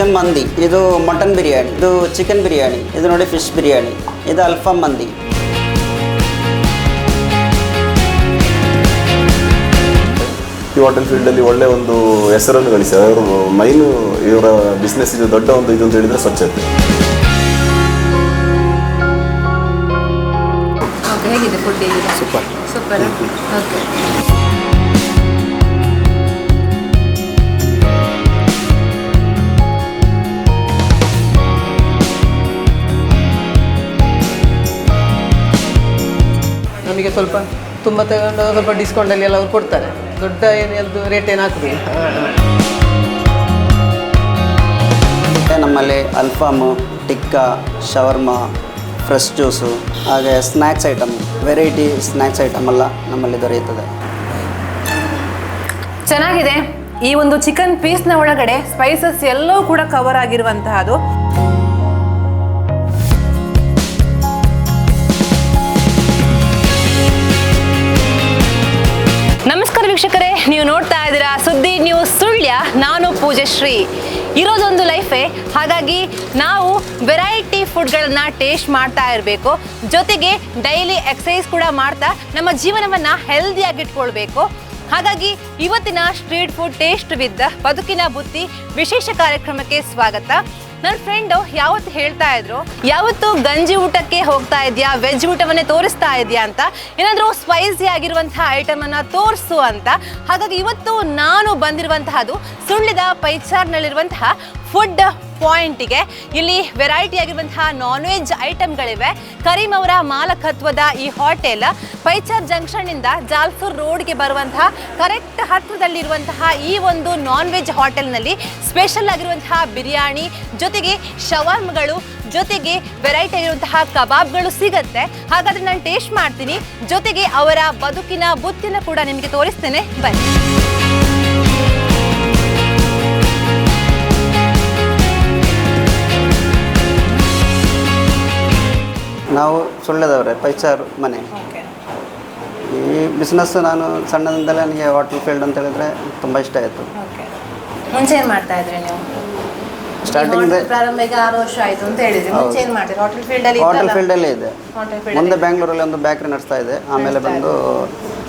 Chicken ಮಂದಿ ಇದು mutton biryani ಇದು ಚಿಕನ್ ಬಿರಿಯಾನಿ ಇದು ನೋಡಿ ಫಿಶ್ ಬಿರಿಯಾನಿ ಇದು ಅಲ್ಫಾಮ್ ಮಂದಿ ಈ ಹೋಟೆಲ್ ಫೀಲ್ಡಲ್ಲಿ ಒಳ್ಳೆ ಒಂದು ಹೆಸರನ್ನು ಗಳಿಸಿದ್ದಾರೆ ಅವರು ಮೈನು ಇವರ ಬಿಸ್ನೆಸ್ ಇದು ದೊಡ್ಡ ಒಂದು ಇದು ಅಂತ ಹೇಳಿದ್ರೆ ಸ್ವಚ್ಛತೆ. ಓಕೆ ಹೇಗಿದೆ ಫುಡ್ ಹೇಗಿದೆ? ಸೂಪರ್. ಸೂಪರ್? ಓಕೆ ನಮಗೆ ಸ್ವಲ್ಪ ತುಂಬ ತಗೊಂಡು ಸ್ವಲ್ಪ ಡಿಸ್ಕೌಂಟಲ್ಲಿ ಎಲ್ಲ ಅವ್ರು ಕೊಡ್ತಾರೆ. ದೊಡ್ಡ ಏನು ಅದು ರೇಟ್ ಏನು ಮತ್ತೆ ನಮ್ಮಲ್ಲಿ alfaham tikka shawarma fresh juice ಹಾಗೆ snacks item variety snacks item ಎಲ್ಲ ನಮ್ಮಲ್ಲಿ ದೊರೆಯುತ್ತದೆ. ಚೆನ್ನಾಗಿದೆ. ಈ ಒಂದು ಚಿಕನ್ ಪೀಸ್ನ ಒಳಗಡೆ ಸ್ಪೈಸಸ್ ಎಲ್ಲವೂ ಕೂಡ ಕವರ್ ಆಗಿರುವಂತಹದ್ದು ವೀಕ್ಷಕರೇ, ನೀವು ನೋಡ್ತಾ ಇದ್ದೀರಾ ಸುದ್ದಿ ನ್ಯೂಸ್ ಸುಳ್ಯ, ನಾನು ಪೂಜಶ್ರೀ ಇರೋದೊಂದು ಲೈಫೇ ಹಾಗಾಗಿ ನಾವು ವೆರೈಟಿ ಫುಡ್ಗಳನ್ನು ಟೇಸ್ಟ್ ಮಾಡ್ತಾ ಇರಬೇಕು. ಜೊತೆಗೆ ಡೈಲಿ ಎಕ್ಸಸೈಸ್ ಕೂಡ ಮಾಡ್ತಾ ನಮ್ಮ ಜೀವನವನ್ನು ಹೆಲ್ದಿಯಾಗಿಟ್ಕೊಳ್ಬೇಕು ಹಾಗಾಗಿ ಇವತ್ತಿನ ಸ್ಟ್ರೀಟ್ ಫುಡ್ ಟೇಸ್ಟ್ ವಿತ್ ಬದುಕಿನ ಬುತ್ತಿ ವಿಶೇಷ ಕಾರ್ಯಕ್ರಮಕ್ಕೆ ಸ್ವಾಗತ. ನನ್ನ ಫ್ರೆಂಡು ಯಾವತ್ತು ಹೇಳ್ತಾ ಇದ್ರು, ಯಾವತ್ತು ಗಂಜಿ ಊಟಕ್ಕೆ ಹೋಗ್ತಾ ಇದೆಯಾ? ವೆಜ್ ಊಟವನ್ನೇ ತೋರಿಸ್ತಾ ಇದೆಯಾ? ಅಂತ. ಏನಾದರೂ ಸ್ಪೈಸಿ ಆಗಿರುವಂತಹ ಐಟಮ್ ಅನ್ನ ತೋರಿಸು ಅಂತ. ಹಾಗಾಗಿ ಇವತ್ತು ನಾನು ಬಂದಿರುವಂತಹದ್ದು ಸುಳ್ಳಿದ ಪೈಚಾರ್ನಲ್ಲಿರುವಂತಹ ಫುಡ್ ಪಾಯಿಂಟಿಗೆ. ಇಲ್ಲಿ ವೆರೈಟಿ ಆಗಿರುವಂತಹ ನಾನ್ ವೆಜ್ ಐಟಮ್ಗಳಿವೆ ಕರೀಂ ಅವರ ಮಾಲಕತ್ವದ ಈ ಹೋಟೆಲ್ ಪೈಚಾರ್ ಜಂಕ್ಷನ್ನಿಂದ ಜಾಲ್ಪುರ್ ರೋಡ್ಗೆ ಬರುವಂತಹ ಕರೆಕ್ಟ್ ಹತ್ತಿರದಲ್ಲಿರುವಂತಹ ಈ ಒಂದು ನಾನ್ ವೆಜ್ ಹೋಟೆಲ್ನಲ್ಲಿ ಸ್ಪೆಷಲ್ ಆಗಿರುವಂತಹ ಬಿರಿಯಾನಿ, ಜೊತೆಗೆ ಶವರ್ಮ್ಗಳು ಜೊತೆಗೆ ವೆರೈಟಿ ಆಗಿರುವಂತಹ ಕಬಾಬ್ಗಳು ಸಿಗತ್ತೆ. ಹಾಗಾದ್ರೆ ನಾನು ಟೇಸ್ಟ್ ಮಾಡ್ತೀನಿ. ಜೊತೆಗೆ ಅವರ ಬದುಕಿನ ಬುತ್ತಿನ ಕೂಡ ನಿಮಗೆ ತೋರಿಸ್ತೇನೆ. ಬನ್ನಿ. ನಾವು ಸುಳ್ಳ್ಯದವರೇ ಪೈಚಾರು ಮನೆ. ಈ ಬಿಸ್ನೆಸ್ ನಾನು ಸಣ್ಣದಿಂದಲೇ ನನಗೆ ಹೋಟೆಲ್ ಫೀಲ್ಡ್ ಅಂತ ಹೇಳಿದ್ರೆ ತುಂಬ ಇಷ್ಟ ಆಯಿತು. ಮುಂಚೆ ಏನ್ ಮಾಡ್ತಾ ಇದ್ರಿ ನೀವು? ಸ್ಟಾರ್ಟಿಂಗ್ ಹೋಟೆಲ್ ಪ್ರಾರಂಭ ಈಗ ಆರು ವರ್ಷ ಆಯ್ತು ಅಂತ ಹೇಳಿದ್ರಿ. ಮುಂಚೆ ಏನ್ ಮಾಡ್ತೀರಿ? ಹೋಟೆಲ್ ಫೀಲ್ಡ್ ಅಲ್ಲಿ ಹೋಟೆಲ್ ಇದ್ದಲ್ಲ? ಫೀಲ್ಡಲ್ಲೇ ಇದೆ. ಹೋಟೆಲ್ ಫೀಲ್ಡ್ ಮುಂದೆ ಬ್ಯಾಂಗ್ಳೂರಲ್ಲಿ ಒಂದು ಬ್ಯಾಕ್ರಿ ನಡೆಸ್ತಾ ಇದೆ. ಆಮೇಲೆ ಬಂದು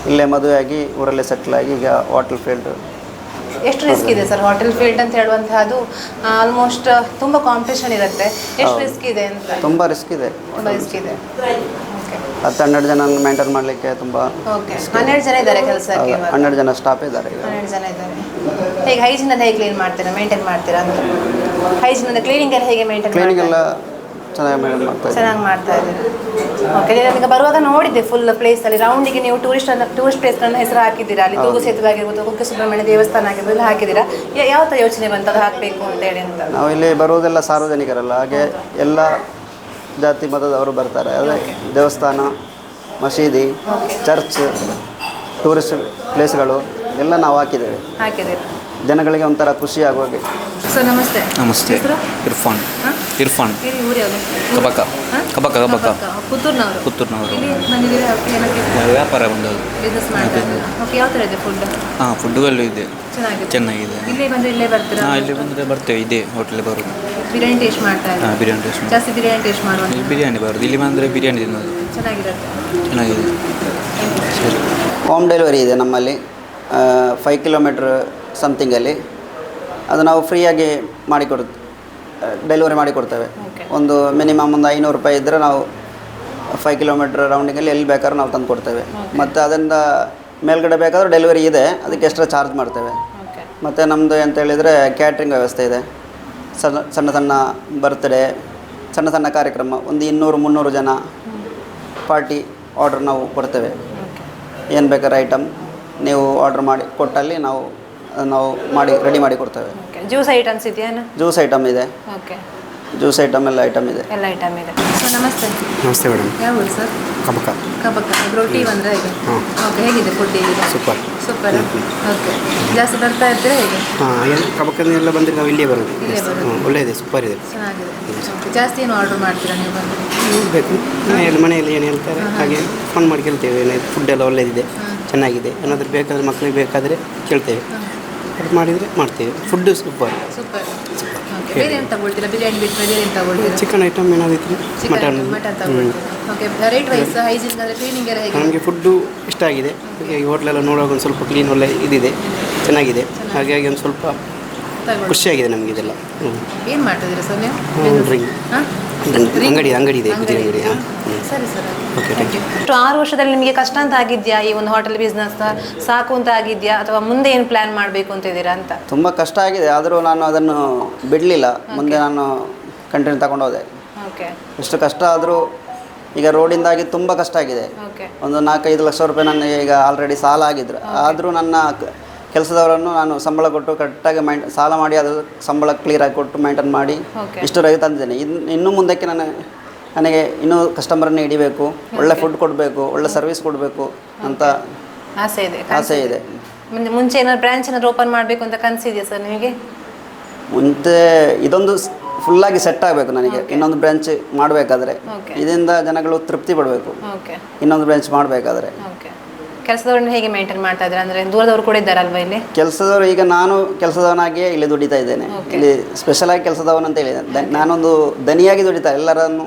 ಇಲ್ಲೇ ಮದುವೆ ಆಗಿ ಊರಲ್ಲೇ ಸೆಟ್ಲ್ ಆಗಿ ಈಗ ಹೋಟೆಲ್ ಫೀಲ್ಡ್ ಎಷ್ಟು ರಿಸ್ಕ್ ಇದೆ ಸರ್ ಹೋಟೆಲ್ ಫೀಲ್ಡ್ ಅಂತ ಹೇಳುವಂತಹದ್ದು? ಆಲ್ಮೋಸ್ಟ್ ತುಂಬಾ ಕಾಂಪಿಟೇಷನ್ ಇರುತ್ತೆ. ಎಷ್ಟು ರಿಸ್ಕ್ ಇದೆ ಅಂತ? ತುಂಬ ರಿಸ್ಕ್ ಇದೆ. ತುಂಬಾ ರಿಸ್ಕ್ ಇದೆ. ಹತ್ತು ಹನ್ನೆರಡು ಜನ ಮೇಂಟೈನ್ ಮಾಡಲಿಕ್ಕೆ ತುಂಬ ಓಕೆ ಹನ್ನೆರಡು ಜನ ಇದ್ದಾರೆ ಕೆಲಸಕ್ಕೆ ಹನ್ನೆರಡು ಜನ ಸ್ಟಾಫ್ ಇದ್ದಾರೆ ಹನ್ನೆರಡು ಜನ ಇದ್ದಾರೆ. ಹೇಗೆ ಹೈಜಿನ್ ಹೇಗೆ ಕ್ಲೀನ್ ಮಾಡ್ತೀರಾ? ಮೇಂಟೈನ್ ಮಾಡ್ತೀರಾ ಅಂತ? ಹೈಜಿನ್ ಕ್ಲೀನಿಂಗ್ ಎಲ್ಲ ಹೇಗೆ ಮೇಂಟೈನ್ ಕ್ಲೀನಿಂಗ್ ಎಲ್ಲ ಚೆನ್ನಾಗಿ ಮಾಡ್ತಾ ಇದ್ದಾರೆ. ಚೆನ್ನಾಗಿ ಮಾಡ್ತಾ ಇದ್ದೀರಿ. ಓಕೆ ನನಗೆ ಬರುವಾಗ ನೋಡಿದ್ದೆ ಫುಲ್ ಪ್ಲೇಸ್ ಅಲ್ಲಿ. ರೌಂಡಿಗೆ ನೀವು ಟೂರಿಸ್ಟ್ ಟೂರಿಸ್ಟ್ ಪ್ಲೇಸ್ಗಳನ್ನ ಹೆಸರು ಹಾಕಿದ್ದೀರಾ? ಅಲ್ಲಿ ತೂಗು ಸೇತುವೆ ಆಗಿರ್ಬೋದು ಕುಕ್ಕೆ ಸುಬ್ರಹ್ಮಣ್ಯ ದೇವಸ್ಥಾನ ಆಗಿರ್ಬೋದು ಎಲ್ಲ ಹಾಕಿದ್ದೀರಾ? ಯಾ- ಯಾವ ಥರ ಯೋಚನೆ ಬಂತು ಅದು ಹಾಕಬೇಕು ಅಂತ ಹೇಳಿ ಅಂತ? ನಾವು ಇಲ್ಲಿ ಬರುವುದೆಲ್ಲ ಸಾರ್ವಜನಿಕರಲ್ಲ. ಹಾಗೆ ಎಲ್ಲ ಜಾತಿ ಮತದವರು ಬರ್ತಾರೆ. ಅದೇ ದೇವಸ್ಥಾನ ಮಸೀದಿ ಚರ್ಚ್ ಟೂರಿಸ್ಟ್ ಪ್ಲೇಸ್ಗಳು ಎಲ್ಲ ನಾವು ಹಾಕಿದ್ದೇವೆ. ಹಾಕಿದ್ದೀರಾ. ಜನಗಳಿಗೆ ಒಂಥರ ಖುಷಿ ಆಗುವಾಗೆ ಸರ್ ನಮಸ್ತೆ. ನಮಸ್ತೆ. ಹೆಸರು? ಇರ್ಫಾನ್. ಹಾ? ಇರ್ಫಾನ್. ಕಬಕ. ಕಬಕ ಕಬಕ. ಪುತ್ತೂರ್ನವರು? ವ್ಯಾಪಾರ ಬಂದದ್ದು ಹಾಂ ಫುಡ್ಡು ಎಲ್ಲೂ ಇದೆ. ಚೆನ್ನಾಗಿದೆ. ಚೆನ್ನಾಗಿದೆ. ಇಲ್ಲೇ ಬಂದರೆ ಇಲ್ಲೇ ಬರ್ತೀರಾ? ಹಾಂ ಇಲ್ಲಿ ಬಂದರೆ ಬರ್ತೇವೆ. ಇದೇ ಹೋಟ್ಲಿಗೆ ಬರೋದು. ಬಿರಿಯಾನಿ ಟೇಸ್ಟ್ ಮಾಡ್ತಾ ಹಾಂ ಬಿರಿಯಾನಿ ಟೇಸ್ಟ್ ಜಾಸ್ತಿ ಬಿರಿಯಾನಿ ಟೇಸ್ಟ್ ಇಲ್ಲಿ ಬಿರಿಯಾನಿ ಬರೋದು. ಇಲ್ಲಿ ಬಂದರೆ ಬಿರಿಯಾನಿ ತಿನ್ನೋದು. ಚೆನ್ನಾಗಿರುತ್ತೆ. ಚೆನ್ನಾಗಿದೆ. ಸರಿ. ಹೋಮ್ ಡೆಲಿವರಿ ಇದೆ ನಮ್ಮಲ್ಲಿ. ಫೈವ್ ಕಿಲೋಮೀಟ್ರ್ ಸಮಥಿಂಗಲ್ಲಿ ಅದು ನಾವು ಫ್ರೀಯಾಗಿ ಮಾಡಿಕೊಡ್ ಡೆಲಿವರಿ ಮಾಡಿಕೊಡ್ತೇವೆ. ಒಂದು ಮಿನಿಮಮ್ ಒಂದು ಐನೂರು ರೂಪಾಯಿ ಇದ್ದರೆ ನಾವು ಫೈವ್ ಕಿಲೋಮೀಟ್ರ್ ರೌಂಡಿಂಗಲ್ಲಿ ಎಲ್ಲಿ ಬೇಕಾದ್ರೂ ನಾವು ತಂದು ಕೊಡ್ತೇವೆ. ಮತ್ತು ಅದರಿಂದ ಮೇಲ್ಗಡೆ ಬೇಕಾದರೂ ಡೆಲಿವರಿ ಇದೆ ಅದಕ್ಕೆ ಎಕ್ಸ್ಟ್ರಾ ಚಾರ್ಜ್ ಮಾಡ್ತೇವೆ. ಮತ್ತು ನಮ್ಮದು ಅಂತ ಹೇಳಿದರೆ ಕ್ಯಾಟ್ರಿಂಗ್ ವ್ಯವಸ್ಥೆ ಇದೆ. ಸಣ್ಣ ಸಣ್ಣ ಸಣ್ಣ ಬರ್ತ್ಡೇ ಸಣ್ಣ ಸಣ್ಣ ಕಾರ್ಯಕ್ರಮ ಒಂದು ಇನ್ನೂರು ಮುನ್ನೂರು ಜನ ಪಾರ್ಟಿ ಆರ್ಡ್ರ್ ನಾವು ಕೊಡ್ತೇವೆ. ಏನು ಬೇಕಾದ್ರೆ ಐಟಮ್ ನೀವು ಆರ್ಡ್ರ್ ಮಾಡಿ ಕೊಟ್ಟಲ್ಲಿ ನಾವು ನಾವು ಮಾಡಿ ರೆಡಿ ಮಾಡಿ ಕೊಡ್ತೇವೆ. ಓಕೆ ಜ್ಯೂಸ್ ಐಟಮ್ಸ್ ಇದೆಯೇನು ಜ್ಯೂಸ್ ಐಟಮ್ ಇದೆ. ಓಕೆ ಜ್ಯೂಸ್ ಐಟಮ್ ಎಲ್ಲ ಐಟಮ್ ಇದೆ. ಎಲ್ಲ ಐಟಮ್ ಇದೆ. ಸೋ ನಮಸ್ತೆ. ನಮಸ್ತೆ ಮೇಡಮ್ ಯಾವ ಸರ್? ಕಬಕ. ಕಬಕ. ರೋಟಿ ಬಂದ್ರೆ ಇದೆ ಓಕೆ ಹೇಗಿದೆ ಫುಡ್ ಹೇಗಿದೆ? ಸೂಪರ್ ಸೂಪರ್ ಓಕೆ ಜಾಸ್ತಿ ಬರ್ತಾ ಇದ್ದರೆ ಹೇಗೆ? ಹಾಂ ಎಲ್ಲ ಕಬಕನೆಲ್ಲ ಬಂದರೆ ನಾವು ಇಲ್ಲೇ ಬರೋದು. ಇಲ್ಲೇ ಬರೋದು. ಒಳ್ಳೆಯದೇ ಸೂಪರ್ ಇದೆ. ಚೆನ್ನಾಗಿದೆ. ಜಾಸ್ತಿ ಏನು ಆರ್ಡರ್ ಮಾಡ್ತೀರಾ ನೀವು ಬಂದು ಬೇಕು ಮನೆಯಲ್ಲಿ ಮನೆಯಲ್ಲಿ ಏನು ಹೇಳ್ತಾರೆ? ಹಾಗೆ ಫೋನ್ ಮಾಡಿ ಕೇಳ್ತೇವೆ. ಏನಾಯ್ತು ಫುಡ್ ಎಲ್ಲ ಒಳ್ಳೆಯದಿದೆ ಚೆನ್ನಾಗಿದೆ. ಏನಾದರೂ ಬೇಕಾದರೆ ಮಕ್ಕಳಿಗೆ ಬೇಕಾದರೆ ಕೇಳ್ತೇವೆ. ಅದು ಮಾಡಿದರೆ ಮಾಡ್ತೇವೆ. ಫುಡ್ ಸೂಪರ್ ಸೂಪರ್ ಓಕೆ ಬೇರೆ ಏನು ತಗೊಳ್ತೀರಾ? ಬಿರಿಯಾನಿ ಬಿಟ್ಟು ಬೇರೆ ಏನು ತಗೊಳ್ತೀರಾ ಚಿಕನ್ ಐಟಮ್ ಏನಾದಿತ್ತು ಮಟನ್ ಮಟನ್ ತಗೊಳ್ತೀರಾ? ಓಕೆ ರೇಟ್ ವೈಸ್ ಹೈಜಿನ್ ಅಂದರೆ ಕ್ಲೀನಿಂಗ್ ಎಲ್ಲ ಹೇಗೆ ನಮಗೆ ಫುಡ್ಡು ಇಷ್ಟ ಆಗಿದೆ. ಈ ಹೋಟ್ಲೆಲ್ಲ ನೋಡುವಾಗ ಒಂದು ಸ್ವಲ್ಪ ಕ್ಲೀನ್ ಒಳ್ಳೆ ಇದಿದೆ. ಚೆನ್ನಾಗಿದೆ. ಹಾಗಾಗಿ ಒಂದು ಸ್ವಲ್ಪ ಖುಷಿಯಾಗಿದೆ ನಮಗೆ ಇದೆಲ್ಲ. ಹ್ಞೂ ಏನು ಮಾಡ್ತಿದ್ದೀರಾ ಸರ್ ನೀವು ಹ್ಮ್, ಹಾಂ? ಅಂಗಡಿ ಅಂಗಡಿ ಇದೆ ಗುಜರಿ ಅಂಗಡಿ ಹಾಂ. ಸರಿ ಸರ್. ಓಕೆ ಥ್ಯಾಂಕ್ ಯು ಅಷ್ಟು ಆರು ವರ್ಷದಲ್ಲಿ ನಿಮಗೆ ಕಷ್ಟ ಅಂತ ಆಗಿದ್ಯಾ? ಈ ಒಂದು ಹೋಟೆಲ್ ಬಿಸ್ನೆಸ್ ಸಾಕು ಅಂತ ಆಗಿದ್ಯಾ? ಅಥವಾ ಮುಂದೆ ಏನು ಪ್ಲಾನ್ ಮಾಡಬೇಕು ಅಂತ ಇದ್ದೀರಾ ಅಂತ? ತುಂಬ ಕಷ್ಟ ಆಗಿದೆ. ಆದರೂ ನಾನು ಅದನ್ನು ಬಿಡಲಿಲ್ಲ. ಮುಂದೆ ನಾನು ಕಂಟಿನ್ಯೂ ತಗೊಂಡು ಹೋದೆ. ಓಕೆ ಎಷ್ಟು ಕಷ್ಟ ಆದರೂ ಈಗ ರೋಡಿಂದಾಗಿ ತುಂಬ ಕಷ್ಟ ಆಗಿದೆ. ಒಂದು ನಾಲ್ಕೈದು ಲಕ್ಷ ರೂಪಾಯಿ ನನಗೆ ಈಗ ಆಲ್ರೆಡಿ ಸಾಲ ಆಗಿದ್ರು. ಆದರೂ ನನ್ನ ಕೆಲಸದವರನ್ನು ನಾನು ಸಂಬಳ ಕೊಟ್ಟು ಕರೆಕ್ಟಾಗಿ ಮೈಂಟ್ ಸಾಲ ಮಾಡಿ ಅದು ಸಂಬಳ ಕ್ಲಿಯರಾಗಿ ಕೊಟ್ಟು ಮೈಂಟೈನ್ ಮಾಡಿ ಇಷ್ಟು ಇಷ್ಟರವರೆಗೆ ತಂದಿದ್ದೇನೆ. ಇನ್ನು ಇನ್ನು ಮುಂದಕ್ಕೆ ನಾನು ನನಗೆ ಇನ್ನೂ ಕಸ್ಟಮರನ್ನು ಹಿಡಿಬೇಕು ಒಳ್ಳೆ ಫುಡ್ ಕೊಡಬೇಕು ಒಳ್ಳೆ ಸರ್ವಿಸ್ ಕೊಡಬೇಕು ಅಂತ ಆಸೆ ಇದೆ ಆಸೆ ಇದೆ. ಮುಂದೆ ಮುಂಚೆ ಏನಾದ್ರು ಬ್ರಾಂಚ್ ಏನಾದ್ರು ಓಪನ್ ಮಾಡಬೇಕು ಅಂತ ಕನಸಿದೆಯಾ ಸರ್ ನಿಮಗೆ? ಮುಂಚೆ ಇದೊಂದು ಫುಲ್ಲಾಗಿ ಸೆಟ್ ಆಗಬೇಕು ನನಗೆ. ಇನ್ನೊಂದು ಬ್ರಾಂಚ್ ಮಾಡಬೇಕಾದ್ರೆ. ಇದರಿಂದ ಜನಗಳು ತೃಪ್ತಿ ಪಡಬೇಕು. ಇನ್ನೊಂದು ಬ್ರಾಂಚ್ ಮಾಡಬೇಕಾದ್ರೆ. ಕೆಲಸದವ್ರನ್ನ ಹೇಗೆ ಮೇಂಟೈನ್ ಮಾಡ್ತಾ ಇದ್ದಾರೆ? ಅಂದ್ರೆ ದೂರದವ್ರು ಕೂಡ ಇದ್ದಾರಲ್ವಾ ಇಲ್ಲಿ? ಕೆಲಸದವರು ಈಗ ನಾನು ಕೆಲಸದವನಾಗಿಯೇ ಇಲ್ಲಿ ದುಡಿತಾ ಇದ್ದೇನೆ. ಇಲ್ಲಿ ಇಲ್ಲಿ ಸ್ಪೆಷಲಾಗಿ ಕೆಲಸದವನು ಅಂತ ಹೇಳಿದೆ. ದ- ನಾನೊಂದು ದನಿಯಾಗಿ ದುಡಿತಾ ಎಲ್ಲರನ್ನು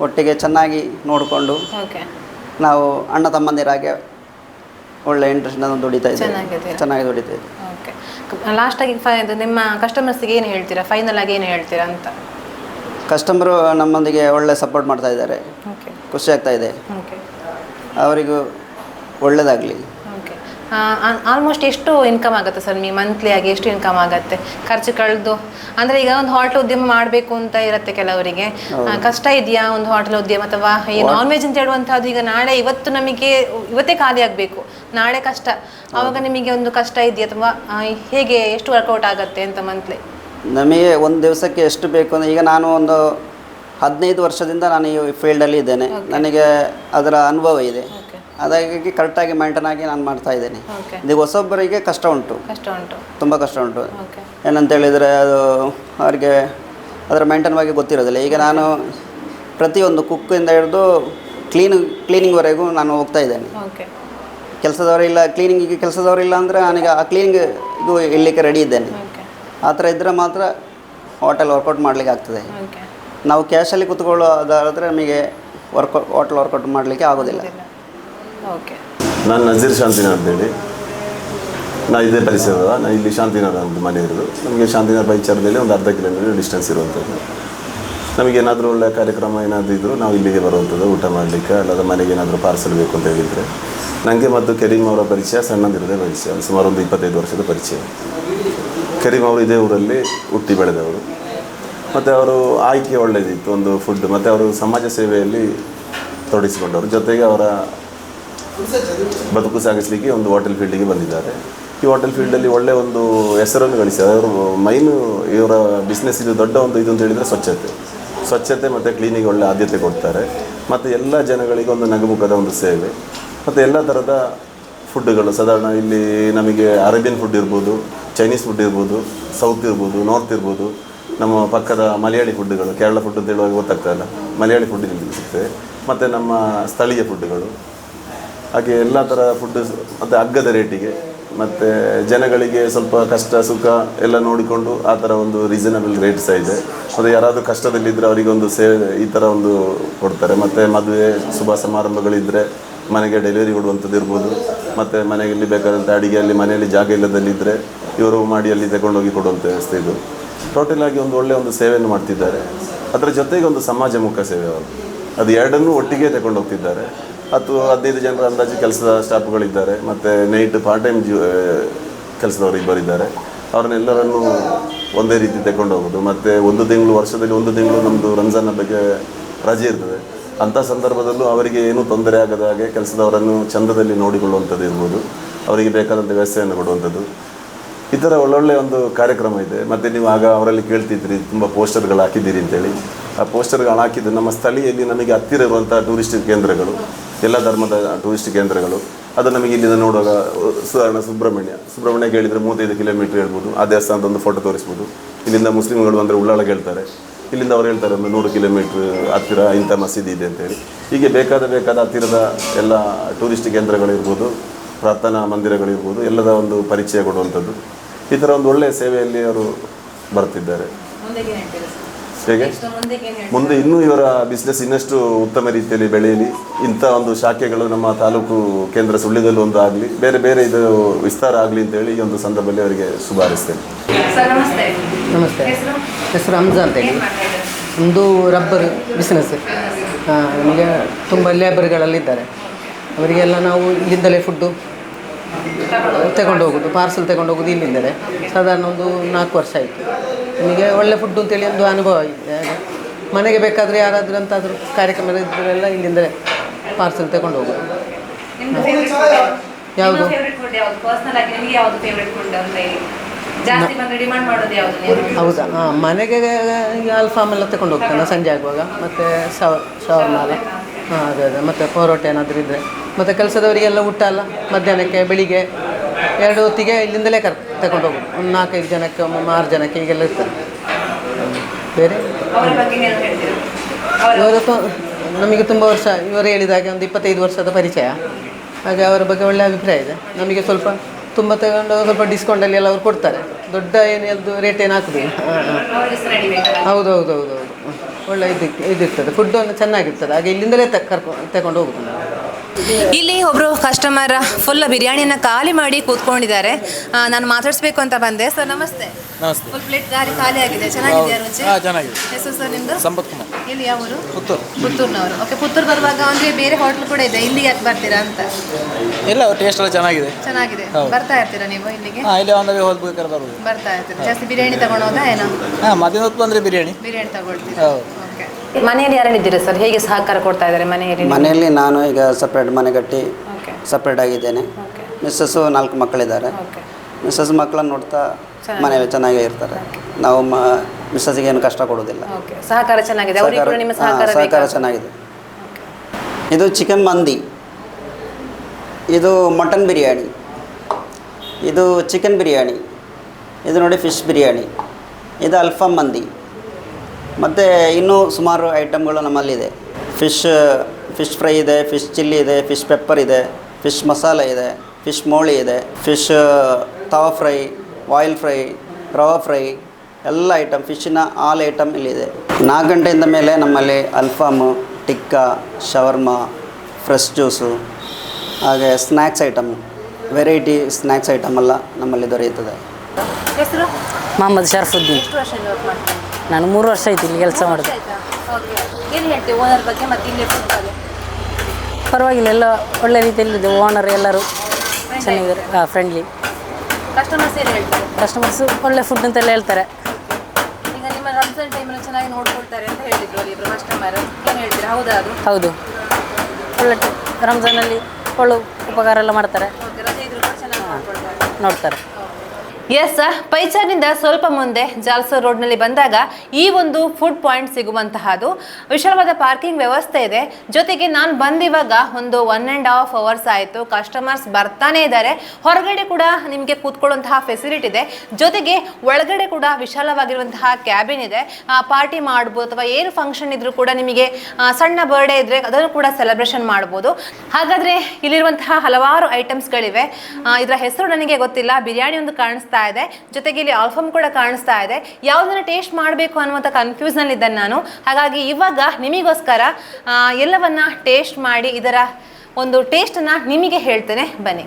ಒಟ್ಟಿಗೆ ಚೆನ್ನಾಗಿ ನೋಡಿಕೊಂಡು ಓಕೆ ನಾವು ಅಣ್ಣ ತಮ್ಮಂದಿರಾಗೆ ಒಳ್ಳೆ ಇಂಟ್ರೆಸ್ಟ್ ದುಡಿತಾ ಇದ್ದೇವೆ. ಚೆನ್ನಾಗಿದ್ದೀರಾ? ಚೆನ್ನಾಗಿ ದುಡಿತಾ ಇದ್ದೇವೆ. ಓಕೆ ಆಗಿ ಫೈ ಇದು ನಿಮ್ಮ ಕಸ್ಟಮರ್ಸಿಗೆ ಏನು ಹೇಳ್ತೀರಾ? ಫೈನಲ್ ಆಗಿ ಏನು ಹೇಳ್ತೀರಾ ಅಂತ? ಕಸ್ಟಮರು ನಮ್ಮೊಂದಿಗೆ ಒಳ್ಳೆ ಸಪೋರ್ಟ್ ಮಾಡ್ತಾ ಇದ್ದಾರೆ. ಓಕೆ ಖುಷಿ ಆಗ್ತಾ ಇದೆ. ಓಕೆ ಅವರಿಗೂ ಒಳ್ಳೆಯದಾಗಲಿ ಓಕೆ ಆಲ್ಮೋಸ್ಟ್ ಎಷ್ಟು ಇನ್ಕಮ್ ಆಗುತ್ತೆ ಸರ್ ನೀವು ಮಂತ್ಲಿ ಆಗಿ ಎಷ್ಟು ಇನ್ಕಮ್ ಆಗುತ್ತೆ? ಖರ್ಚು ಕಳೆದು ಅಂದರೆ ಈಗ ಒಂದು ಹೋಟೆಲ್ ಉದ್ಯಮ ಮಾಡಬೇಕು ಅಂತ ಇರುತ್ತೆ ಕೆಲವರಿಗೆ. ಕಷ್ಟ ಇದೆಯಾ ಒಂದು ಹೋಟೆಲ್ ಉದ್ಯಮ ಅಥವಾ ಈ ನಾನ್ ವೆಜ್ ಅಂತ ಹೇಳುವಂಥದ್ದು ಈಗ ನಾಳೆ ಇವತ್ತು ನಮಗೆ ಇವತ್ತೇ ಖಾಲಿ ಆಗಬೇಕು. ನಾಳೆ ಕಷ್ಟ. ಆವಾಗ ನಿಮಗೆ ಒಂದು ಕಷ್ಟ ಇದೆಯಾ ಅಥವಾ ಹೇಗೆ ಎಷ್ಟು ವರ್ಕೌಟ್ ಆಗುತ್ತೆ ಅಂತ ಮಂತ್ಲಿ ನಮಗೆ ಒಂದು ದಿವಸಕ್ಕೆ ಎಷ್ಟು ಬೇಕು ಅಂದರೆ ಈಗ ನಾನು ಒಂದು ಹದಿನೈದು ವರ್ಷದಿಂದ ನಾನು ಈ ಫೀಲ್ಡಲ್ಲಿ ಇದ್ದೇನೆ. ನನಗೆ ಅದರ ಅನುಭವ ಇದೆ. ಹಾಗಾಗಿ ಕರೆಕ್ಟಾಗಿ ಮೇಂಟೈನ್ ಆಗಿ ನಾನು ಮಾಡ್ತಾ ಇದ್ದೀನಿ. ಓಕೆ ಇದು ಹೊಸೊಬ್ಬರಿಗೆ ಕಷ್ಟ ಉಂಟು. ಕಷ್ಟ ಉಂಟು. ತುಂಬ ಕಷ್ಟ ಉಂಟು. ಓಕೆ ಏನಂತ ಹೇಳಿದರೆ ಅದು ಅವರಿಗೆ ಅದರ ಮೇಂಟೈನ್ ಬಗ್ಗೆ ಗೊತ್ತಿರೋದಿಲ್ಲ. ಈಗ ನಾನು ಪ್ರತಿಯೊಂದು ಕುಕ್ಕಿಂದ ಹಿಡಿದು ಕ್ಲೀನ್ ಕ್ಲೀನಿಂಗ್ವರೆಗೂ ನಾನು ಹೋಗ್ತಾ ಇದ್ದೇನೆ. ಓಕೆ ಕೆಲಸದವರು ಇಲ್ಲ ಕ್ಲೀನಿಂಗಿಗೆ ಕೆಲಸದವರು ಇಲ್ಲ ಅಂದರೆ ನನಗೆ ಆ ಕ್ಲೀನಿಂಗಿಗೂ ಇಳಲಿಕ್ಕೆ ರೆಡಿ ಇದ್ದೇನೆ. ಆ ಥರ ಇದ್ದರೆ ಮಾತ್ರ ಹೋಟೆಲ್ ವರ್ಕೌಟ್ ಮಾಡಲಿಕ್ಕೆ ಆಗ್ತದೆ. ನಾವು ಕ್ಯಾಶಲ್ಲಿ ಕುತ್ಕೊಳ್ಳೋದಾದರೆ ನಮಗೆ ವರ್ಕೌಟ್ ಹೋಟೆಲ್ ವರ್ಕೌಟ್ ಮಾಡಲಿಕ್ಕೆ ಆಗೋದಿಲ್ಲ. ನಾನು ನಜೀರ್ ಶಾಂತಿನಗರ್ ಅಂತೇಳಿ ನಾ ಇದೇ ಪರಿಸರದ ನಾನು ಇಲ್ಲಿ ಶಾಂತಿನಗರ ಅಂತ ಮನೆ ಇರೋದು. ನಮಗೆ ಶಾಂತಿನಗರ ಪರಿಚಾರದಲ್ಲಿ ಒಂದು ಅರ್ಧ ಕಿಲೋಮೀಟರ್ ಡಿಸ್ಟೆನ್ಸ್ ಇರುವಂಥದ್ದು. ನಮಗೇನಾದರೂ ಒಳ್ಳೆ ಕಾರ್ಯಕ್ರಮ ಏನಾದರೂ ಇದ್ದರೂ ನಾವು ಇಲ್ಲಿಗೆ ಬರುವಂಥದ್ದು, ಊಟ ಮಾಡಲಿಕ್ಕೆ, ಅಲ್ಲದ ಮನೆಗೆ ಏನಾದರೂ ಪಾರ್ಸಲ್ ಬೇಕು ಅಂತ ಹೇಳಿದರೆ. ನನಗೆ ಮತ್ತು ಕರೀಮ್ ಅವರ ಪರಿಚಯ, ಸಣ್ಣದಿರದೆ ಪರಿಚಯ, ಸುಮಾರು ಒಂದು ಇಪ್ಪತ್ತೈದು ವರ್ಷದ ಪರಿಚಯ. ಕರೀಮ್ ಅವರು ಇದೇ ಊರಲ್ಲಿ ಹುಟ್ಟಿ ಬೆಳೆದವರು. ಮತ್ತು ಅವರು ಆಯ್ಕೆ ಒಳ್ಳೆಯದಿತ್ತು ಒಂದು ಫುಡ್ ಮತ್ತು ಅವರು ಸಮಾಜ ಸೇವೆಯಲ್ಲಿ ತೊಡಗಿಸಿಕೊಂಡವರು. ಜೊತೆಗೆ ಅವರ ಬದುಕು ಸಾಗಿಸಲಿಕ್ಕೆ ಒಂದು ಹೋಟೆಲ್ ಫೀಲ್ಡಿಗೆ ಬಂದಿದ್ದಾರೆ. ಈ ಹೋಟೆಲ್ ಫೀಲ್ಡಲ್ಲಿ ಒಳ್ಳೆ ಒಂದು ಹೆಸರನ್ನು ಗಳಿಸಿದ್ದಾರೆ ಅವರು ಮೈನು ಇವರ ಬಿಸ್ನೆಸ್ ಇದು ದೊಡ್ಡ ಒಂದು ಇದು ಅಂತ ಹೇಳಿದರೆ ಸ್ವಚ್ಛತೆ. ಸ್ವಚ್ಛತೆ ಮತ್ತು ಕ್ಲೀನಿಗೆ ಒಳ್ಳೆ ಆದ್ಯತೆ ಕೊಡ್ತಾರೆ. ಮತ್ತು ಎಲ್ಲ ಜನಗಳಿಗೆ ಒಂದು ನಗುಮುಖದ ಒಂದು ಸೇವೆ. ಮತ್ತು ಎಲ್ಲ ಥರದ ಫುಡ್ಡುಗಳು ಸಾಧಾರಣ ಇಲ್ಲಿ ನಮಗೆ ಅರೇಬಿಯನ್ ಫುಡ್ ಇರ್ಬೋದು ಚೈನೀಸ್ ಫುಡ್ ಇರ್ಬೋದು ಸೌತ್ ಇರ್ಬೋದು ನಾರ್ತ್ ಇರ್ಬೋದು, ನಮ್ಮ ಪಕ್ಕದ ಮಲಯಾಳಿ ಫುಡ್ಡುಗಳು ಕೇರಳ ಫುಡ್ ಅಂತ ಹೇಳುವಾಗ ಗೊತ್ತಾಗ್ತಾ ಇಲ್ಲ ಮಲಯಾಳಿ ಫುಡ್ ಇಲ್ಲಿ ಸಿಗ್ತದೆ ಮತ್ತು ನಮ್ಮ ಸ್ಥಳೀಯ ಫುಡ್ಡುಗಳು ಹಾಗೆ ಎಲ್ಲ ಥರ ಫುಡ್ ಮತ್ತು ಅಗ್ಗದ ರೇಟಿಗೆ ಮತ್ತು ಜನಗಳಿಗೆ ಸ್ವಲ್ಪ ಕಷ್ಟ, ಸುಖ ಎಲ್ಲ ನೋಡಿಕೊಂಡು ಆ ಥರ ಒಂದು ರೀಸನಬಲ್ ರೇಟ್ ಸಹ ಇದೆ. ಮತ್ತು ಯಾರಾದರೂ ಕಷ್ಟದಲ್ಲಿದ್ದರೆ ಅವರಿಗೊಂದು ಸೇವೆ ಈ ಥರ ಒಂದು ಕೊಡ್ತಾರೆ. ಮತ್ತು ಮದುವೆ, ಶುಭ ಸಮಾರಂಭಗಳಿದ್ದರೆ ಮನೆಗೆ ಡೆಲಿವರಿ ಕೊಡುವಂಥದ್ದು ಇರ್ಬೋದು. ಮತ್ತು ಮನೆಯಲ್ಲಿ ಬೇಕಾದಂಥ ಅಡಿಗೆಯಲ್ಲಿ ಮನೆಯಲ್ಲಿ ಜಾಗ ಇಲ್ಲದಲ್ಲಿದ್ದರೆ ಇವರು ಮಾಡಿ ಅಲ್ಲಿ ತಗೊಂಡೋಗಿ ಕೊಡುವಂಥ ವ್ಯವಸ್ಥೆ ಇದು. ಟೋಟಲ್ ಆಗಿ ಒಂದು ಒಳ್ಳೆಯ ಒಂದು ಸೇವೆಯನ್ನು ಮಾಡ್ತಿದ್ದಾರೆ. ಅದರ ಜೊತೆಗೆ ಒಂದು ಸಮಾಜಮುಖ ಸೇವೆ ಅವರು. ಅದು ಎರಡನ್ನೂ ಒಟ್ಟಿಗೆ ತಗೊಂಡು ಹೋಗ್ತಿದ್ದಾರೆ ಹತ್ತು ಹದಿನೈದು ಜನರ ಅಂದಾಜು ಕೆಲಸದ ಸ್ಟಾಫ್ಗಳಿದ್ದಾರೆ, ಮತ್ತು ನೈಟ್ ಪಾರ್ಟ್ ಟೈಮ್ ಜೀವ ಕೆಲಸದವರು ಇಬ್ಬರಿದ್ದಾರೆ ಅವ್ರನ್ನೆಲ್ಲರನ್ನು ಒಂದೇ ರೀತಿ ತಗೊಂಡು ಹೋಗೋದು. ಮತ್ತು ಒಂದು ತಿಂಗಳು, ವರ್ಷದಲ್ಲಿ ಒಂದು ತಿಂಗಳು ನಮ್ಮದು ರಂಜಾನ್ ಹಬ್ಬಕ್ಕೆ ರಜೆ ಇರ್ತದೆ. ಅಂಥ ಸಂದರ್ಭದಲ್ಲೂ ಅವರಿಗೆ ಏನೂ ತೊಂದರೆ ಆಗದ ಹಾಗೆ ಕೆಲಸದವರನ್ನು ಚಂದದಲ್ಲಿ ನೋಡಿಕೊಳ್ಳುವಂಥದ್ದು ಇರ್ಬೋದು. ಅವರಿಗೆ ಬೇಕಾದಂಥ ವ್ಯವಸ್ಥೆಯನ್ನು ಕೊಡುವಂಥದ್ದು. ಈ ಥರ ಒಳ್ಳೊಳ್ಳೆ ಒಂದು ಕಾರ್ಯಕ್ರಮ ಇದೆ. ಮತ್ತು ನೀವು ಆಗ ಅವರಲ್ಲಿ ಕೇಳ್ತಿದ್ರಿ, ತುಂಬ ಪೋಸ್ಟರ್ಗಳು ಹಾಕಿದ್ದೀರಿ ಅಂತೇಳಿ. ಆ ಪೋಸ್ಟರ್ಗಳು ಹಾಕಿದ್ದು ನಮ್ಮ ಸ್ಥಳೀಯಲ್ಲಿ ನಮಗೆ ಹತ್ತಿರ ಇರುವಂಥ ಟೂರಿಸ್ಟ್ ಕೇಂದ್ರಗಳು. ಎಲ್ಲ ಧರ್ಮದ ಟೂರಿಸ್ಟ್ ಕೇಂದ್ರಗಳು. ಅದು ನಮಗೆ ಇಲ್ಲಿಂದ ನೋಡುವಾಗ ಸುಧಾರಣ ಸುಬ್ರಹ್ಮಣ್ಯ. ಸುಬ್ರಹ್ಮಣ್ಯ ಕೇಳಿದರೆ ಮೂವತ್ತೈದು ಕಿಲೋಮೀಟರ್ ಹೇಳ್ಬೋದು. ಆ ದೇವಸ್ಥಾನದ ಒಂದು ಫೋಟೋ ತೋರಿಸ್ಬೋದು. ಇಲ್ಲಿಂದ ಮುಸ್ಲಿಮ್ಗಳು ಅಂದರೆ ಉಳ್ಳಾಳ ಹೇಳ್ತಾರೆ ಇಲ್ಲಿಂದ ಅವ್ರು ಹೇಳ್ತಾರೆ, ಒಂದು ನೂರು ಕಿಲೋಮೀಟ್ರ್ ಹತ್ತಿರ ಇಂಥ ಮಸೀದಿ ಇದೆ ಅಂತೇಳಿ. ಹೀಗೆ ಬೇಕಾದ ಬೇಕಾದ ಹತ್ತಿರದ ಎಲ್ಲ ಟೂರಿಸ್ಟ್ ಕೇಂದ್ರಗಳಿರ್ಬೋದು ಪ್ರಾರ್ಥನಾ ಮಂದಿರಗಳಿರ್ಬೋದು ಎಲ್ಲದ ಒಂದು ಪರಿಚಯ ಕೊಡುವಂಥದ್ದು. ಈ ಥರ ಒಂದು ಒಳ್ಳೆಯ ಸೇವೆಯಲ್ಲಿ ಅವರು ಬರ್ತಿದ್ದಾರೆ. ಹೇಗೆ? ಮುಂದೆ ಇನ್ನೂ ಇವರ ಬಿಸ್ನೆಸ್ ಇನ್ನಷ್ಟು ಉತ್ತಮ ರೀತಿಯಲ್ಲಿ ಬೆಳೆಯಲಿ. ಇಂಥ ಒಂದು ಶಾಖೆಗಳು ನಮ್ಮ ತಾಲೂಕು ಕೇಂದ್ರ ಸುಳ್ಳಿದಲ್ಲಿ ಒಂದು ಆಗಲಿ ಬೇರೆ ಬೇರೆ ಇದು ವಿಸ್ತಾರ ಆಗಲಿ ಅಂತ ಹೇಳಿ ಈ ಒಂದು ಸಂದರ್ಭದಲ್ಲಿ ಅವರಿಗೆ ಶುಭ ಹಾರೈಸ್ತೇನೆ. ಸರ್ ನಮಸ್ತೆ. ಹೆಸರು? ಹೆಸರು ಅಂತ ಹೇಳಿ. ಒಂದು ರಬ್ಬರ್ ಬಿಸ್ನೆಸ್ ನಮಗೆ ತುಂಬ ಲೇಬರ್ಗಳಲ್ಲಿದ್ದಾರೆ ಅವರಿಗೆಲ್ಲ ನಾವು ಇಲ್ಲಿಂದಲೇ ಫುಡ್ಡು ತಗೊಂಡು ಹೋಗೋದು. ಪಾರ್ಸಲ್ ತಗೊಂಡು ಹೋಗೋದು ಇಲ್ಲಿಂದಲೇ. ಸಾಧಾರಣ ಒಂದು ನಾಲ್ಕು ವರ್ಷ ಆಯಿತು. ನಮಗೆ ಒಳ್ಳೆ ಫುಡ್ ಅಂತೇಳಿ ಒಂದು ಅನುಭವ ಇದೆ. ಮನೆಗೆ ಬೇಕಾದರೆ ಯಾರಾದರೂ ಅಂತಾದರೂ ಕಾರ್ಯಕ್ರಮ ಇದ್ದರೆಲ್ಲ ಇಲ್ಲಿಂದಲೇ ಪಾರ್ಸಲ್ ತಗೊಂಡು ಹೋಗೋದು ಯಾವುದು? ಹೌದಾ? ಹಾಂ ಮನೆಗೆ ಅಲ್ಫಾಮ್ ಎಲ್ಲ ತಗೊಂಡು ಹೋಗ್ತಾನೆ ಸಂಜೆ ಆಗುವಾಗ. ಮತ್ತು ಶವ ಎಲ್ಲ. ಹಾಂ ಅದೇ ಅದೇ. ಮತ್ತು ಪರೋಟ ಏನಾದರೂ ಇದ್ದರೆ ಮತ್ತು ಕೆಲಸದವರಿಗೆಲ್ಲ ಊಟ ಅಲ್ಲ. ಮಧ್ಯಾಹ್ನಕ್ಕೆ ಬೆಳಿಗ್ಗೆ. ಎರಡು ಹೊತ್ತಿಗೆ ಇಲ್ಲಿಂದಲೇ ಕರ್ ತಗೊಂಡು ಹೋಗೋದು ಒಂದು ನಾಲ್ಕೈದು ಜನಕ್ಕೆ ಒಮ್ಮೊಮ್ಮೆ ಆರು ಜನಕ್ಕೆ ಹೀಗೆಲ್ಲ ಇರ್ತಾರೆ ಬೇರೆ? ಇವರು ನಮಗೆ ತುಂಬ ವರ್ಷ ಇವರು ಹೇಳಿದ ಹಾಗೆ ಒಂದು ಇಪ್ಪತ್ತೈದು ವರ್ಷದ ಪರಿಚಯ. ಹಾಗೆ ಅವರ ಬಗ್ಗೆ ಒಳ್ಳೆಯ ಅಭಿಪ್ರಾಯ ಇದೆ. ನಮಗೆ ಸ್ವಲ್ಪ ತುಂಬ ತಗೊಂಡು ಸ್ವಲ್ಪ ಡಿಸ್ಕೌಂಟಲ್ಲಿ ಎಲ್ಲ ಅವ್ರು ಕೊಡ್ತಾರೆ. ದೊಡ್ಡ ಏನು ಅದು ರೇಟ್ ಏನು ಹಾಕುದಿಲ್ಲ? ಹೌದು ಹೌದು ಹೌದು ಹೌದು. ಒಳ್ಳೆ ಇದಕ್ಕೆ ಇದಿರ್ತದೆ. ಫುಡ್ಡು ಚೆನ್ನಾಗಿರ್ತದೆ. ಹಾಗೆ ಇಲ್ಲಿಂದಲೇ ತ ಕರ್ಕೊ ತಗೊಂಡು ಹೋಗುದು ಇಲ್ಲಿ ಒಬ್ರು ಕಸ್ಟಮರ್ ಫುಲ್ ಬಿರಿಯಾನಿನ ಖಾಲಿ ಮಾಡಿ ಕೂತ್ಕೊಂಡಿದ್ದಾರೆ. ನಾನು ಮಾತಾಡಿಸ್ಬೇಕು ಅಂತ ಬಂದೆ. ಸರ್ ನಮಸ್ತೆ. ನಮಸ್ತೆ. ಫುಲ್ ಪ್ಲೇಟ್ ಖಾಲಿ ಖಾಲಿ ಆಗಿದೆ. ಚೆನ್ನಾಗಿದೆಯಾ ರುಚಿ? ಹೆಸರು ಸರ್ ನಿಮ್ದು? ಸಂಪತ್ ಕುಮಾರ್. ಇಲ್ಲಿ ಯಾವರು ಪುತ್ತೂರು. ಪುತ್ತೂರ್ನವರು. ಓಕೆ ಪುತ್ತೂರು ಬರುವಾಗ ಅಂದ್ರೆ ಬೇರೆ ಹೋಟ್ಲ್ ಕೂಡ ಇದೆ. ಇಲ್ಲಿ ಯಾಕೆ ಬರ್ತೀರಾ ಅಂತ? ಎಲ್ಲ ಟೇಸ್ಟ್ ಎಲ್ಲ ಚೆನ್ನಾಗಿದೆ. ಚೆನ್ನಾಗಿದೆ. ಬರ್ತಾ ಇರ್ತೀರಾ ನೀವು ಇಲ್ಲಿಗೆ? ಹಾಂ ಇಲ್ಲಿ ಒಂದು ಹೋಗ್ಬೇಕಾದ್ರೆ ಬರ್ತಾ ಇರ್ತೀರಾ. ಜಾಸ್ತಿ ಬಿರಿಯಾನಿ ತಗೊಳೋದಾ ಏನೋ? ಹಾಂ ಮಧ್ಯಾಹ್ನ ಹೊತ್ತು ಬಂದರೆ ಬಿರಿಯಾನಿ. ಬಿರಿಯಾನಿ ತಗೊಳ್ತೀರಾ? ಹೌದು. ಮನೆಯಲ್ಲಿ ಯಾರಿದ್ದೀರಾ ಸರ್? ಹೇಗೆ ಸಹಕಾರ ಕೊಡ್ತಾ ಇದ್ದಾರೆ ಮನೆಯಲ್ಲಿ? ಮನೆಯಲ್ಲಿ ನಾನು ಈಗ ಸಪ್ರೇಟ್ ಮನೆ ಕಟ್ಟಿ ಓಕೆ ಸಪ್ರೇಟ್ ಆಗಿದ್ದೇನೆ. ಓಕೆ ಮಿಸ್ಸಸ್ಸು ನಾಲ್ಕು ಮಕ್ಕಳಿದ್ದಾರೆ. ಓಕೆ ಮಿಸ್ಸಸ್ ಮಕ್ಕಳನ್ನ ನೋಡ್ತಾ ಮನೆಯಲ್ಲಿ ಚೆನ್ನಾಗೇ ಇರ್ತಾರೆ. ನಾವು ಮ ಮಿಸ್ಸಸ್ಸಿಗೆ ಏನು ಕಷ್ಟ ಕೊಡೋದಿಲ್ಲ ಓಕೆ ಸಹಕಾರ ಚೆನ್ನಾಗಿದೆ. ಅವರಿಗೂ ನಿಮ್ಮ ಹಾ, ಸಹಕಾರ ಸಹಕಾರ ಚೆನ್ನಾಗಿದೆ. ಇದು ಚಿಕನ್ ಮಂದಿ. ಇದು ಮಟನ್ ಬಿರಿಯಾನಿ. ಇದು ಚಿಕನ್ ಬಿರಿಯಾನಿ. ಇದು ನೋಡಿ ಫಿಶ್ ಬಿರಿಯಾನಿ. ಇದು ಅಲ್ಫಾಮ್ ಮಂದಿ. ಮತ್ತು ಇನ್ನೂ ಸುಮಾರು ಐಟಮ್ಗಳು ನಮ್ಮಲ್ಲಿದೆ. ಫಿಶ್ ಫಿಶ್ ಫ್ರೈ ಇದೆ ಫಿಶ್ ಚಿಲ್ಲಿ ಇದೆ ಫಿಶ್ ಪೆಪ್ಪರ್ ಇದೆ ಫಿಶ್ ಮಸಾಲೆ ಇದೆ ಫಿಶ್ ಮೋಳಿ ಇದೆ fish tawa fry oil fry rava fry ಎಲ್ಲ ಐಟಮ್ ಫಿಶ್ಶಿನ ಆಲ್ ಐಟಮ್ ಇಲ್ಲಿದೆ. ನಾಲ್ಕು ಗಂಟೆಯಿಂದ ಮೇಲೆ ನಮ್ಮಲ್ಲಿ alfaham tikka shawarma fresh juice ಹಾಗೆ snacks item variety snacks item ಎಲ್ಲ ನಮ್ಮಲ್ಲಿ ದೊರೆಯುತ್ತದೆ. ಮೊಹಮ್ಮದ್ ಶರಫುದ್ದೀನ್. ನಾನು ಮೂರು ವರ್ಷ ಆಯ್ತು ಇಲ್ಲಿ ಕೆಲಸ ಮಾಡಿದೆ. ಏನು ಹೇಳ್ತೀವಿ ಓನರ್ ಬಗ್ಗೆ ಮತ್ತೆ ಇಲ್ಲಿ ಪರವಾಗಿಲ್ಲ ಎಲ್ಲ ಒಳ್ಳೆ ರೀತಿಯಲ್ಲಿದೆ ಓನರ್ ಎಲ್ಲರೂ ಚೆನ್ನಾಗಿದ್ದಾರೆ. ಹಾಂ ಫ್ರೆಂಡ್ಲಿ ಕಸ್ಟಮರ್ಸ್ ಏನು ಹೇಳ್ತಾರೆ? ಕಸ್ಟಮರ್ಸು ಒಳ್ಳೆ ಫುಡ್ ಅಂತೆಲ್ಲ ಹೇಳ್ತಾರೆ. ಈಗ ನಿಮ್ಮ ರಂಜಾನ್ ಟೈಮಲ್ಲಿ ಚೆನ್ನಾಗಿ ನೋಡ್ಕೊಳ್ತಾರೆ ಅಂತ ಹೇಳಿದ್ರು ಅಲ್ಲಿ ಇಬ್ಬರು ಕಸ್ಟಮರ್ ಏನು ಹೇಳ್ತೀರಾ? ಹೌದಾ ಅದು? ಹೌದು. ಒಳ್ಳೆ ರಂಜಾನಲ್ಲಿ ಒಳ್ಳೆ ಉಪಕಾರ ಎಲ್ಲ ಮಾಡ್ತಾರೆ. ರಜೆ ಇದ್ರು ಕೂಡ ಚೆನ್ನಾಗಿ ನೋಡ್ಕೊಳ್ತಾರೆ. ನೋಡ್ತಾರೆ. ಎಸ್ ಪೈಚಾರ್ನಿಂದ ಸ್ವಲ್ಪ ಮುಂದೆ ಜಾಲ್ಸರ್ ರೋಡ್ನಲ್ಲಿ ಬಂದಾಗ ಈ ಒಂದು ಫುಡ್ ಪಾಯಿಂಟ್ ಸಿಗುವಂತಹದ್ದು ವಿಶಾಲವಾದ ಪಾರ್ಕಿಂಗ್ ವ್ಯವಸ್ಥೆ ಇದೆ. ಜೊತೆಗೆ ನಾನು ಬಂದಿವಾಗ ಒಂದು ಒನ್ ಆ್ಯಂಡ್ ಹಾಫ್ ಅವರ್ಸ್ ಆಯಿತು. ಕಸ್ಟಮರ್ಸ್ ಬರ್ತಾನೆ ಇದ್ದಾರೆ. ಹೊರಗಡೆ ಕೂಡ ನಿಮಗೆ ಕೂತ್ಕೊಳ್ಳುವಂತಹ ಫೆಸಿಲಿಟಿ ಇದೆ. ಜೊತೆಗೆ ಒಳಗಡೆ ಕೂಡ ವಿಶಾಲವಾಗಿರುವಂತಹ ಕ್ಯಾಬಿನ್ ಇದೆ. ಪಾರ್ಟಿ ಮಾಡ್ಬೋದು ಅಥವಾ ಏನು ಫಂಕ್ಷನ್ ಇದ್ರೂ ಕೂಡ ನಿಮಗೆ ಸಣ್ಣ ಬರ್ಡೇ ಇದ್ರೆ ಅದನ್ನು ಕೂಡ ಸೆಲೆಬ್ರೇಷನ್ ಮಾಡ್ಬೋದು. ಹಾಗಾದ್ರೆ ಇಲ್ಲಿರುವಂತಹ ಹಲವಾರು ಐಟಮ್ಸ್ಗಳಿವೆ ಇದರ ಹೆಸರು ನನಗೆ ಗೊತ್ತಿಲ್ಲ. ಬಿರಿಯಾನಿ ಒಂದು ಕಾಣಿಸ್ತಾ ಇದೆ. ಜೊತೆಗೆ ಇಲ್ಲಿ ಆಲ್ಫಮ್ ಕೂಡ ಕಾಣಿಸ್ತಾ ಇದೆ. ಯಾವ್ದನ್ನ ಟೇಸ್ಟ್ ಮಾಡಬೇಕು ಅನ್ನುವಂಥ ಕನ್ಫ್ಯೂಸ್ನಲ್ಲಿ ಇದ್ದೇನೆ ನಾನು. ಹಾಗಾಗಿ ಇವಾಗ ನಿಮಗೋಸ್ಕರ ಎಲ್ಲವನ್ನ ಟೇಸ್ಟ್ ಮಾಡಿ ಇದರ ಒಂದು ಟೇಸ್ಟನ್ನು ನಿಮಗೆ ಹೇಳ್ತೇನೆ. ಬನ್ನಿ.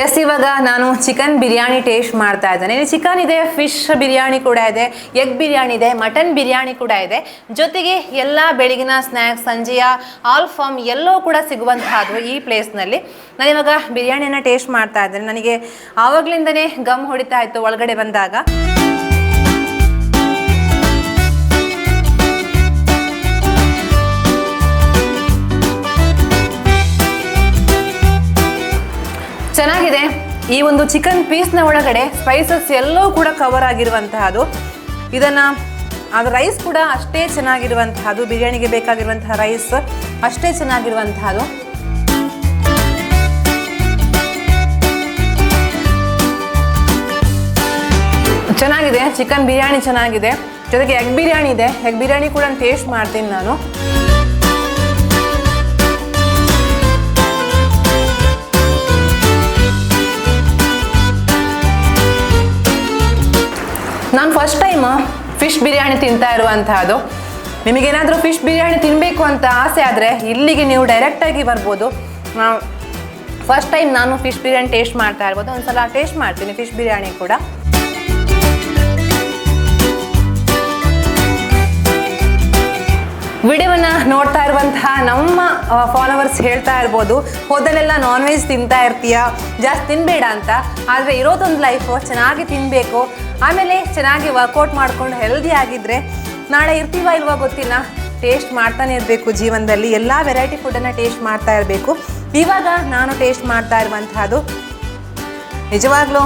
ಎಸ್ ಇವಾಗ ನಾನು ಚಿಕನ್ ಬಿರಿಯಾನಿ ಟೇಸ್ಟ್ ಮಾಡ್ತಾ ಇದ್ದೇನೆ. ಇಲ್ಲಿ ಚಿಕನ್ ಇದೆ ಫಿಶ್ ಬಿರಿಯಾನಿ ಕೂಡ ಇದೆ ಎಗ್ ಬಿರಿಯಾನಿ ಇದೆ ಮಟನ್ ಬಿರಿಯಾನಿ ಕೂಡ ಇದೆ. ಜೊತೆಗೆ ಎಲ್ಲ ಬೆಳಗಿನ ಸ್ನ್ಯಾಕ್ಸ್ ಸಂಜೆಯ ಆಲ್ ಫಾರ್ಮ್ ಎಲ್ಲವೂ ಕೂಡ ಸಿಗುವಂತಹದ್ದು ಈ ಪ್ಲೇಸ್ನಲ್ಲಿ ನಾನಿವಾಗ ಬಿರಿಯಾನಿಯನ್ನು ಟೇಸ್ಟ್ ಮಾಡ್ತಾ ಇದ್ದೇನೆ. ನನಗೆ ಆವಾಗಲಿಂದನೇ ಗಮ್ ಹೊಡಿತಾ ಇತ್ತು ಒಳಗಡೆ ಬಂದಾಗ. ಚೆನ್ನಾಗಿದೆ. ಈ ಒಂದು ಚಿಕನ್ ಪೀಸ್ನ ಒಳಗಡೆ ಸ್ಪೈಸಸ್ ಎಲ್ಲವೂ ಕೂಡ ಕವರ್ ಆಗಿರುವಂತಹದ್ದು ಇದನ್ನು ಅದು ರೈಸ್ ಕೂಡ ಅಷ್ಟೇ ಚೆನ್ನಾಗಿರುವಂತಹದ್ದು ಬಿರಿಯಾನಿಗೆ ಬೇಕಾಗಿರುವಂತಹ ರೈಸ್ ಅಷ್ಟೇ ಚೆನ್ನಾಗಿರುವಂತಹದ್ದು ಚೆನ್ನಾಗಿದೆ ಚಿಕನ್ ಬಿರಿಯಾನಿ ಚೆನ್ನಾಗಿದೆ. ಜೊತೆಗೆ ಎಗ್ ಬಿರಿಯಾನಿ ಇದೆ. ಎಗ್ ಬಿರಿಯಾನಿ ಕೂಡ ಟೇಸ್ಟ್ ಮಾಡ್ತೀನಿ ನಾನು. ಫಸ್ಟ್ ಟೈಮ್ ಫಿಶ್ ಬಿರಿಯಾನಿ ತಿಂತಾ ಇರುವಂತಹದ್ದು. ನಿಮಗೇನಾದರೂ ಫಿಶ್ ಬಿರಿಯಾನಿ ತಿನ್ನಬೇಕು ಅಂತ ಆಸೆ ಆದರೆ ಇಲ್ಲಿಗೆ ನೀವು ಡೈರೆಕ್ಟಾಗಿ ಬರ್ಬೋದು. ಫಸ್ಟ್ ಟೈಮ್ ನಾನು ಫಿಶ್ ಬಿರಿಯಾನಿ ಟೇಸ್ಟ್ ಮಾಡ್ತಾ ಇರ್ಬೋದು. ಒಂದ್ಸಲ ಟೇಸ್ಟ್ ಮಾಡ್ತೀನಿ ಫಿಶ್ ಬಿರಿಯಾನಿ ಕೂಡ. ವಿಡಿಯೋವನ್ನು ನೋಡ್ತಾ ಇರುವಂತಹ ನಮ್ಮ ಫಾಲೋವರ್ಸ್ ಹೇಳ್ತಾ ಇರ್ಬೋದು ಹೋದಲೆಲ್ಲ ನಾನ್ ವೆಜ್ ತಿಂತಾ ಇರ್ತೀಯ? ಜಾಸ್ತಿ ತಿನ್ಬೇಡ ಅಂತ. ಆದರೆ ಇರೋದೊಂದು ಲೈಫು ಚೆನ್ನಾಗಿ ತಿನ್ನಬೇಕು ಆಮೇಲೆ ಚೆನ್ನಾಗಿ ವರ್ಕೌಟ್ ಮಾಡ್ಕೊಂಡು ಹೆಲ್ದಿ ಆಗಿದ್ರೆ ನಾಳೆ ಇರ್ತೀವ ಇಲ್ವಾ ಗೊತ್ತಿಲ್ಲ. ಟೇಸ್ಟ್ ಮಾಡ್ತಾನೆ ಇರಬೇಕು ಜೀವನದಲ್ಲಿ. ಎಲ್ಲ ವೆರೈಟಿ ಫುಡ್ಡನ್ನು ಟೇಸ್ಟ್ ಮಾಡ್ತಾ ಇರಬೇಕು. ಇವಾಗ ನಾನು ಟೇಸ್ಟ್ ಮಾಡ್ತಾ ಇರುವಂತಹದ್ದು ನಿಜವಾಗ್ಲೂ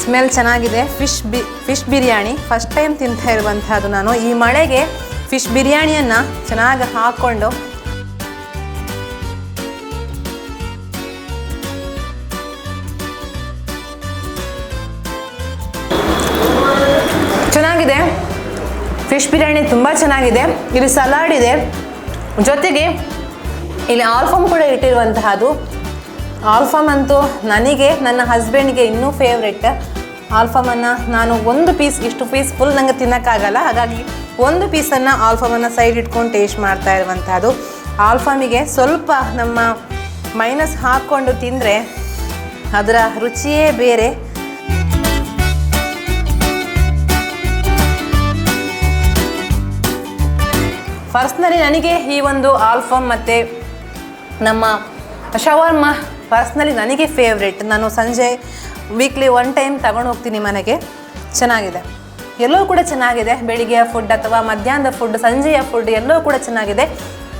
ಸ್ಮೆಲ್ ಚೆನ್ನಾಗಿದೆ. ಫಿಶ್ ಬಿ ಫಿಶ್ ಬಿರಿಯಾನಿ. ಫಸ್ಟ್ ಟೈಮ್ ತಿಂತಾ ಇರುವಂತಹದ್ದು ನಾನು. ಈ ಮಳೆಗೆ ಫಿಶ್ ಬಿರಿಯಾನಿಯನ್ನು ಚೆನ್ನಾಗಿ ಹಾಕ್ಕೊಂಡು ಫಿಶ್ ಬಿರಿಯಾನಿ ತುಂಬ ಚೆನ್ನಾಗಿದೆ. ಇಲ್ಲಿ ಸಲಾಡ್ ಇದೆ. ಜೊತೆಗೆ ಇಲ್ಲಿ ಆಲ್ಫಾಮ್ ಕೂಡ ಇಟ್ಟಿರುವಂತಹದ್ದು ಆಲ್ಫಾಮ್ ಅಂತೂ ನನಗೆ, ನನ್ನ ಹಸ್ಬೆಂಡ್ಗೆ ಇನ್ನೂ ಫೇವ್ರೆಟ್ ಆಲ್ಫಾಮನ್ನು ನಾನು ಒಂದು ಪೀಸ್ ಇಷ್ಟು ಪೀಸ್ ಫುಲ್ ನನಗೆ ತಿನ್ನೋಕ್ಕಾಗಲ್ಲ. ಹಾಗಾಗಿ ಒಂದು ಪೀಸನ್ನು ಆಲ್ಫಾಮನ್ನು ಸೈಡ್ ಇಟ್ಕೊಂಡು ಟೇಸ್ಟ್ ಮಾಡ್ತಾ ಇರುವಂತಹದ್ದು ಆಲ್ಫಾಮಿಗೆ ಸ್ವಲ್ಪ ನಮ್ಮ ಮೈನಸ್ ಹಾಕ್ಕೊಂಡು ತಿಂದರೆ ಅದರ ರುಚಿಯೇ ಬೇರೆ. ಪರ್ಸ್ನಲಿ ನನಗೆ ಈ ಒಂದು ಆಲ್ಫಮ್ ಮತ್ತು ನಮ್ಮ ಶವರ್ಮ ಪರ್ಸ್ನಲಿ ನನಗೆ ಫೇವ್ರೇಟ್ ನಾನು ಸಂಜೆ ವೀಕ್ಲಿ ಒನ್ ಟೈಮ್ ತಗೊಂಡು ಹೋಗ್ತೀನಿ ಮನೆಗೆ. ಚೆನ್ನಾಗಿದೆ. ಎಲ್ಲೋ ಕೂಡ ಚೆನ್ನಾಗಿದೆ. ಬೆಳಿಗ್ಗೆಯ ಫುಡ್ ಅಥವಾ ಮಧ್ಯಾಹ್ನದ ಫುಡ್ ಸಂಜೆಯ ಫುಡ್ ಎಲ್ಲೋ ಕೂಡ ಚೆನ್ನಾಗಿದೆ.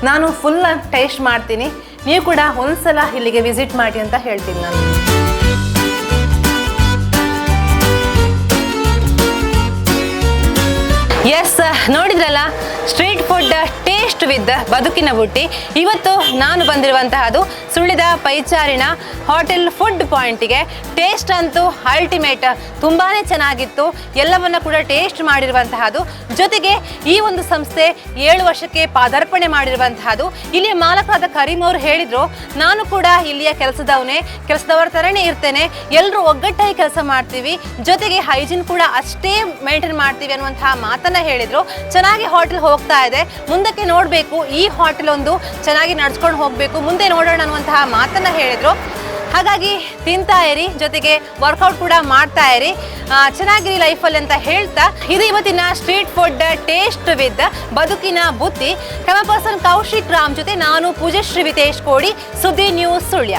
ನಾನು ಫುಲ್ ಟೇಸ್ಟ್ ಮಾಡ್ತೀನಿ. ನೀವು ಕೂಡ ಒಂದ್ಸಲ ಇಲ್ಲಿಗೆ ವಿಸಿಟ್ ಮಾಡಿ ಅಂತ ಹೇಳ್ತೀನಿ ನಾನು. ಎಸ್ ನೋಡಿದ್ರಲ್ಲ? ಸ್ಟ್ರೀಟ್ ವಿತ್ ಬದುಕಿನ ಬುಟ್ಟಿ. ಇವತ್ತು ನಾನು ಬಂದಿರುವಂತಹದು ಸುಳ್ಳಿದ ಪೈಚಾರಿನ ಹೋಟೆಲ್ ಫುಡ್ ಪಾಯಿಂಟ್ಗೆ. ಟೇಸ್ಟ್ ಅಂತೂ ಅಲ್ಟಿಮೇಟ್ ತುಂಬಾನೇ ಚೆನ್ನಾಗಿತ್ತು. ಎಲ್ಲವನ್ನ ಕೂಡ ಟೇಸ್ಟ್ ಮಾಡಿರುವಂತಹದ್ದು ಜೊತೆಗೆ ಈ ಒಂದು ಸಂಸ್ಥೆ ಏಳು ವರ್ಷಕ್ಕೆ ಪಾದಾರ್ಪಣೆ ಮಾಡಿರುವಂತಹದ್ದು ಇಲ್ಲಿಯ ಮಾಲಕರಾದ ಕರೀಂ ಅವರು ಹೇಳಿದ್ರು, ನಾನು ಕೂಡ ಇಲ್ಲಿಯ ಕೆಲಸದವನೇ, ಕೆಲಸದವರ ತರನೇ ಇರ್ತೇನೆ. ಎಲ್ಲರೂ ಒಗ್ಗಟ್ಟಾಗಿ ಕೆಲಸ ಮಾಡ್ತೀವಿ. ಜೊತೆಗೆ ಹೈಜಿನ್ ಕೂಡ ಅಷ್ಟೇ ಮೇಂಟೈನ್ ಮಾಡ್ತೀವಿ ಅನ್ನುವಂತಹ ಮಾತನ್ನ ಹೇಳಿದ್ರು. ಚೆನ್ನಾಗಿ ಹೋಟೆಲ್ ಹೋಗ್ತಾ ಇದೆ. ಮುಂದಕ್ಕೆ ನೋಡಬೇಕು. ಈ ಹೋಟೆಲ್ ಒಂದು ಚೆನ್ನಾಗಿ ನಡ್ಸ್ಕೊಂಡು ಹೋಗಬೇಕು, ಮುಂದೆ ನೋಡೋಣ ಅನ್ನುವಂತಹ ಮಾತನ್ನು ಹೇಳಿದರು. ಹಾಗಾಗಿ ತಿಂತಾ ಇರಿ, ಜೊತೆಗೆ ವರ್ಕೌಟ್ ಕೂಡ ಮಾಡ್ತಾ ಇರಿ. ಚೆನ್ನಾಗಿರಿ ಲೈಫಲ್ಲಿ ಅಂತ ಹೇಳ್ತಾ, ಇದು ಇವತ್ತಿನ ಸ್ಟ್ರೀಟ್ ಫುಡ್ ಟೇಸ್ಟ್ ವಿತ್ ಬದುಕಿನ ಬುತ್ತಿ ಕಮ ಪರ್ಸನ್ ಕೌಶಿಕ್ ರಾಮ್ ಜೊತೆ ನಾನು Poojashree Vithesh Kodi, Suddi news Sullia.